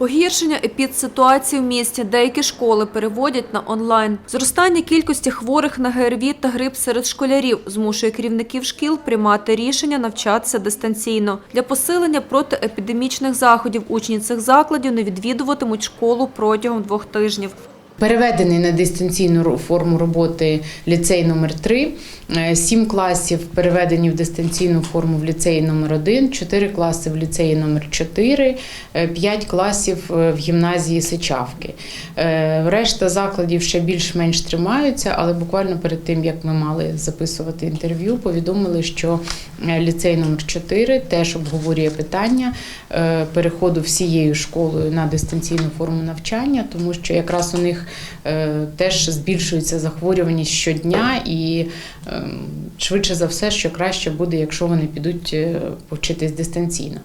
Погіршення епідситуації в місті. Деякі школи переводять на онлайн. Зростання кількості хворих на ГРВІ та грип серед школярів змушує керівників шкіл приймати рішення навчатися дистанційно. Для посилення протиепідемічних заходів учні цих закладів не відвідуватимуть школу протягом двох тижнів. Переведений на дистанційну форму роботи ліцей номер 3 сім класів переведені в дистанційну форму в ліцеї номер 1 чотири класи в ліцеї номер 4 п'ять класів е, в гімназії Сичавки. Е, Решта закладів ще більш-менш тримаються, але буквально перед тим, як ми мали записувати інтерв'ю, повідомили, що е, ліцей номер 4 теж обговорює питання е, переходу всією школою на дистанційну форму навчання, тому що якраз у них е, теж збільшується захворюваність щодня, і е, швидше за все, що краще буде, якщо вони підуть е, повчитись дистанційно.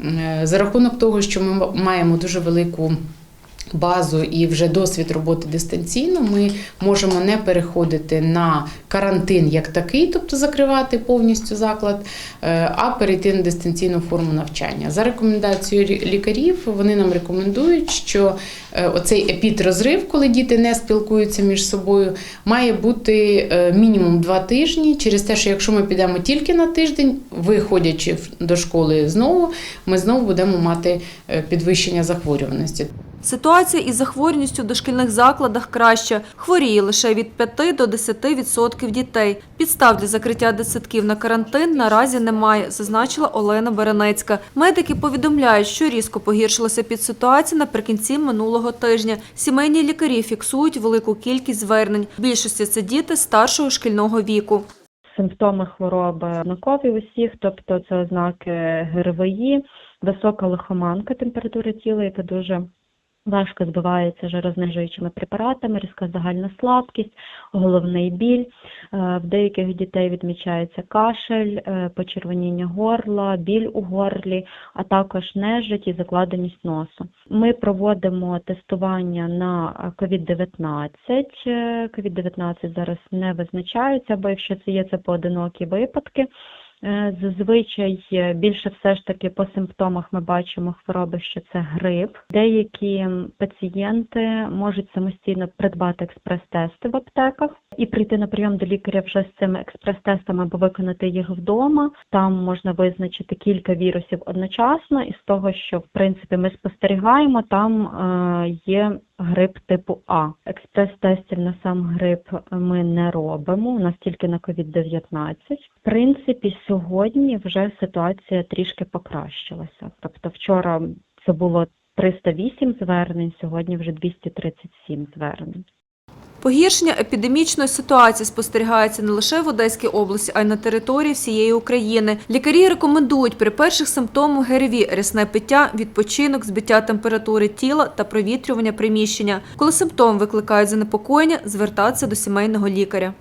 Е, За рахунок того, що ми маємо дуже велику базу і вже досвід роботи дистанційно, ми можемо не переходити на карантин як такий, тобто закривати повністю заклад, е, а перейти на дистанційну форму навчання. За рекомендацією лікарів, вони нам рекомендують, що е, оцей епідрозрив, коли діти не спілкуються між собою, має бути е, мінімум два тижні, через те, що якщо ми підемо тільки на тиждень, виходячи до школи знову, ми знову будемо мати підвищення захворюваності. Ситуація із захворюваністю в дошкільних закладах краща. Хворіє лише від 5 до 10% дітей. Підстав для закриття дитсадків на карантин наразі немає, зазначила Олена Беренецька. Медики повідомляють, що різко погіршилася підситуація наприкінці минулого тижня. Сімейні лікарі фіксують велику кількість звернень. Більшості це діти старшого шкільного віку. симптоми хвороби однакові у всіх, тобто це ознаки ГРВІ, висока лихоманка температури тіла, яка дуже важко збивається жирознижуючими препаратами, різка загальна слабкість, головний біль. Е, В деяких дітей відмічається кашель, е, почервоніння горла, біль у горлі, а також нежить і закладеність носу. Ми проводимо тестування на е, COVID-19. Е, COVID-19 зараз не визначається, бо якщо це є це поодинокі випадки. Е, Зазвичай е, більше все ж таки по симптомах ми бачимо хвороби, що це грип. Деякі пацієнти можуть самостійно придбати експрес-тести в аптеках і прийти на прийом до лікаря вже з цими експрес-тестами або виконати їх вдома. Там можна визначити кілька вірусів одночасно, і з того, що в принципі ми спостерігаємо, там е, є грип типу А. Експрес-тестів на сам грип ми не робимо. У нас тільки на COVID-19. В принципі, сьогодні вже ситуація трішки покращилася. Тобто, вчора це було 308 звернень, сьогодні вже 237 звернень. Погіршення епідемічної ситуації спостерігається не лише в Одеській області, а й на території всієї України. Лікарі рекомендують при перших симптомах ГРВІ рясне пиття, відпочинок, збиття температури тіла та провітрювання приміщення. Коли симптоми викликають занепокоєння, звертатися до сімейного лікаря.